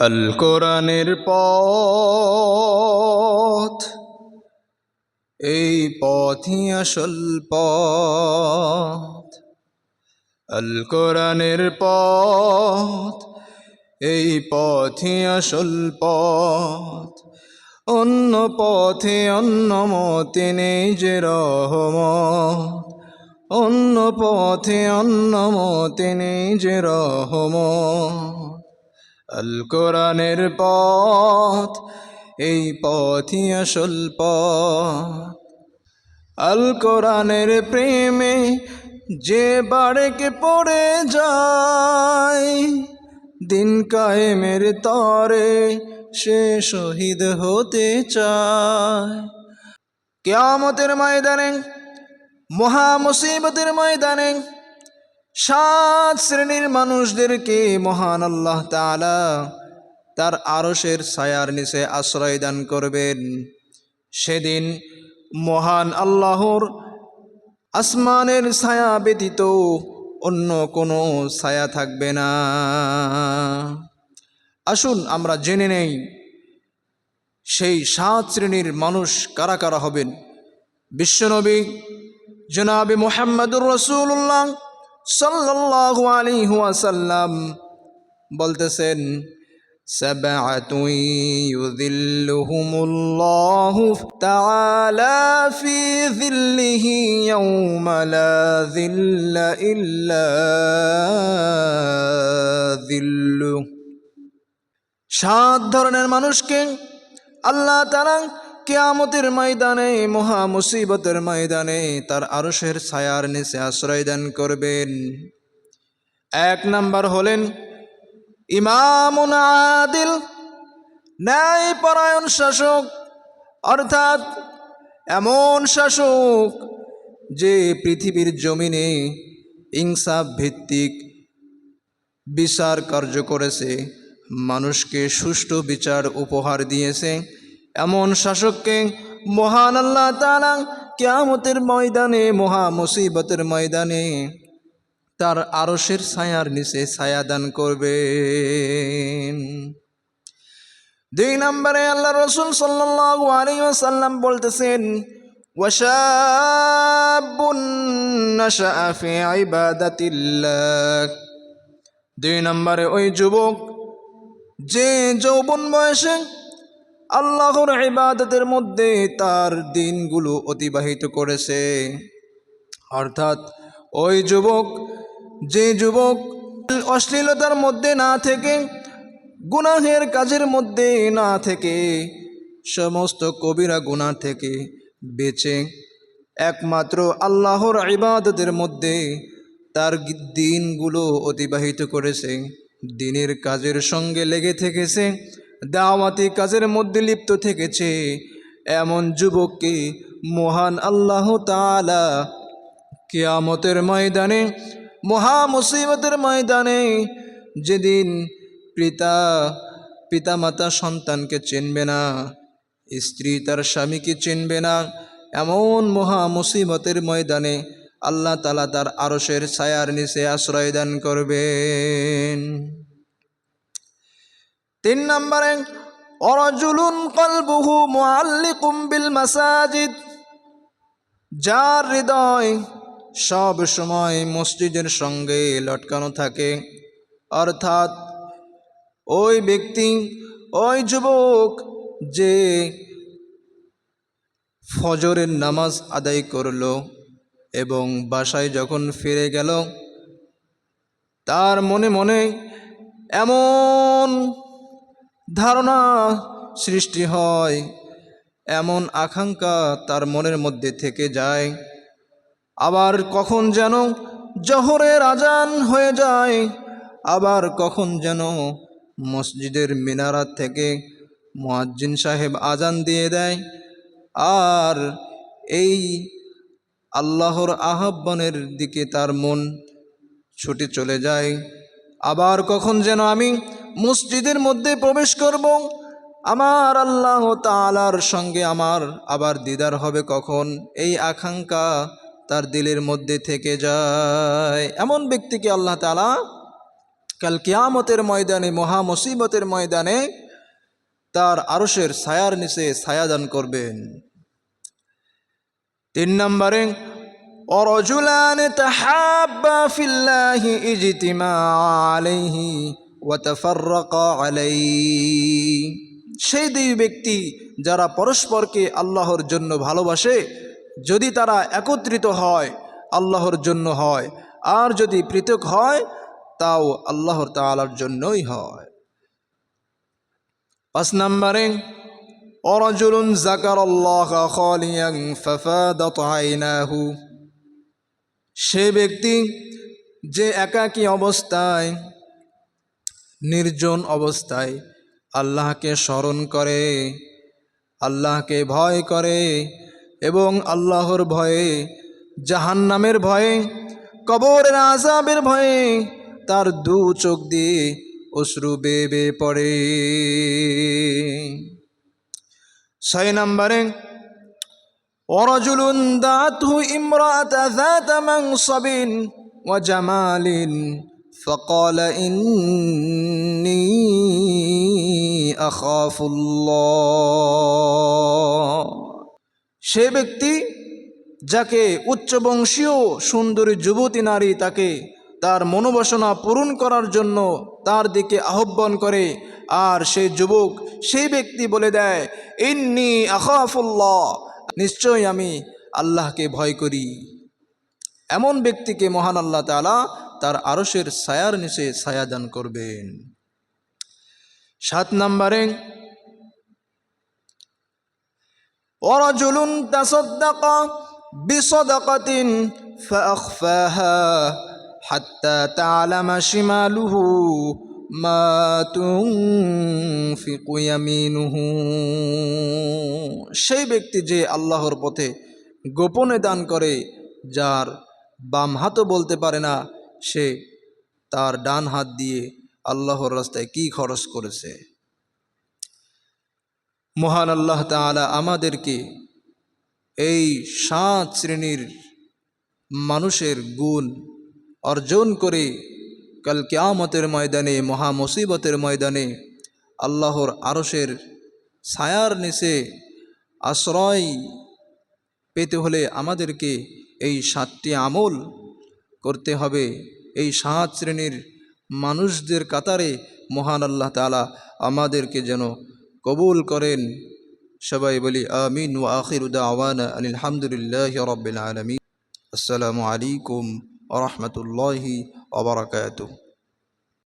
আল কোরআনের পথ, এই পথই আসল পথ। আল কোরআনের পথ, এই পথই আসল পথ। অন্য পথে অন্য মতে নেই যে রহমত। অন্য পথে অন্য মতে নেই যে রহমত। আল কোরআনের পথ, এই পথই আসল পথ। আল কোরআনের প্রেমে যে বারেকে পড়ে যায়, দিন কায়েমের তরে সে শহীদ হতে চায়। কেয়ামতের ময়দানে, মহা মুসিবতের ময়দানে সাত শ্রেণির মানুষদেরকে মহান আল্লাহ তালা তার আরশের ছায়ার নিচে আশ্রয় দান করবেন। সেদিন মহান আল্লাহর আসমানের ছায়া ব্যতীত অন্য কোনো ছায়া থাকবে না। আসুন আমরা জেনে নেই সেই সাত শ্রেণির মানুষ কারা কারা হবেন? বিশ্বনবী জনাবে মোহাম্মদুর রসুল্লাহ সাল্লাল্লাহু আলাইহি ওয়াসাল্লাম বলতেছেন سبعة يذلهم الله تعالى في ذله يوم لا ذل إلا ذله সাত ধরনের মানুষকে আল্লাহ তারা কেয়ামতের ময়দানে, মহা মুসিবতের ময়দানে তার আরশের ছায়ার নিচে আশ্রয় দান করবেন। এক নাম্বার হলেন, ইমামুন আদিল ন্যায় পরায়ণ শাসক, অর্থাৎ এমন শাসক যে পৃথিবীর জমিনে ইনসাফ ভিত্তিক বিচার কার্য করেছে, মানুষকে সুষ্ঠু বিচার উপহার দিয়েছে এমন শাসককে মহান আল্লাহ তালা কেয়ামতের ময়দানে, মহা মুসিবতের ময়দানে তার আরশের ছায়ার নিচে ছায়া দান করবেন। দুই নম্বরে আল্লাহ রসুল ওয়াসাল্লাম বলতেছেন দুই নম্বরে, ওই যুবক যে যৌবন বয়সে আল্লাহর ইবাদতের মধ্যে তার দিনগুলো অতিবাহিত করেছে। অর্থাৎ ওই যুবক, যে যুবক অশ্লীলতার মধ্যে না থেকে, গুনাহের কাজের মধ্যে না থেকে, সমস্ত কবিরা গুনাহ থেকে বেঁচে, একমাত্র আল্লাহর ইবাদতের মধ্যে তার দিনগুলো অতিবাহিত করেছে। দিনের কাজের সঙ্গে লেগে থেকেছে। দাওয়াতি কাজের মধ্যে লিপ্ত থেকেছে। এমন যুবককে মহান আল্লাহ তাআলা? কেয়ামতের ময়দানে, মহা মুসিবতের ময়দানে যেদিন পিতা, পিতামাতা সন্তানকে চিনবে না, স্ত্রী তার স্বামীকে চিনবে না, এমন মহা মুসিবতের ময়দানে আল্লাহ তালা তার আরশের ছায়ার নিচে আশ্রয় দান করবেন। তিন নম্বরে, অরজুলুন কলবুহু মুআল্লিকুম বিল মাসাজিদ, যার হৃদয় সব সময় মসজিদের সঙ্গে লটকানো থাকে। অর্থাৎ ওই ব্যক্তি, ওই যুবক যে ফজরের নামাজ আদায় করল এবং বাসায় যখন ফিরে গেল, তার মনে মনে এমন ধারণা সৃষ্টি হয়, এমন আকাঙ্ক্ষা তার মনের মধ্যে থেকে যায়। আবার কখন যেন জহরের আজান হয়ে যায়, আবার কখন যেন মসজিদের মিনারাত থেকে মুয়াজ্জিন সাহেব আজান দিয়ে দেয়। আর এই আল্লাহর আহ্বানের দিকে তার মন ছুটে চলে যায়। আবার কখন যেন আমি মসজিদের মধ্যে প্রবেশ করব। আমার আল্লাহ তালার সঙ্গে আমার আবার দিদার হবে কখন? এই আকাঙ্ক্ষা তার দিলের মধ্যে থেকে যায়। এমন ব্যক্তিকে আল্লাহ তালা কাল কিয়ামতের ময়দানে, মহা মুসিবতের ময়দানে তার আরশের ছায়ার নিচে ছায়া দান করবেন। তিন নম্বরে, অরজুলান তাহাব্বা ফিল্লাহি ইজতিমা আলাইহি তাফাররাকা সেই দুই ব্যক্তি যারা পরস্পরকে আল্লাহর জন্য ভালোবাসে, যদি তারা একত্রিত হয়, আল্লাহর জন্য হয়, আর যদি পৃথক হয়, তাও আল্লাহর তালার জন্যই হয়। পাঁচ নম্বরে, অরজুলুন জাকার আল্লাহ সে ব্যক্তি যে একাকী অবস্থায় নির্জন অবস্থায় আল্লাহকে স্মরণ করে আল্লাহকে ভয় করে এবং আল্লাহর ভয়ে জাহান্নামের ভয়ে কবরের আজাবের ভয়ে তার দু চোখ দিয়ে অশ্রু বেবে পড়ে ছয় নম্বরে ورجل دعته امرأة ذات منصب وجمال فقال إني أخاف الله সে ব্যক্তি যাকে উচ্চবংশীয় সুন্দরী যুবতী নারী তাকে তার মনোবাসনা পূরণ করার জন্য তার দিকে আহ্বান করে আর সেই যুবক সেই ব্যক্তি বলে দেয় ইন্নি আখাফুল্লাহ নিশ্চয় আমি আল্লাহকে ভয় করি এমন ব্যক্তিকে মহান আল্লাহ তালা তার আরসের ছায়ার নিচে ছায়া দান করবেন সাত নম্বরে ورجل تصدق بصدقة فأخفاها حتى تعلم شماله ما تنفق يمينه সেই ব্যক্তি যে আল্লাহর পথে গোপনে দান করে যার বাম হাতও বলতে পারে না সে তার ডান হাত দিয়ে আল্লাহর রাস্তায় কি খরচ করেছে? মহান আল্লাহ তাআলা আমাদেরকে এই সাত শ্রেণির মানুষের গুণ অর্জন করে কাল কেয়ামতের ময়দানে, মহা মুসিবতের ময়দানে আল্লাহর আরসের ছায়ার নিচে আশ্রয় পেতে হলে আমাদেরকে এই সাতটি আমল করতে হবে। এই সাত শ্রেণির মানুষদের কাতারে মহান আল্লাহ তালা আমাদেরকে যেন কবুল করেন। সবাই বলি আমিন ও আখির দাওয়ানা আলহামদুলিল্লাহ রবিল আলমী আসসালামু আলাইকুম রহমতুল্লাহি ওবরাকাতুহ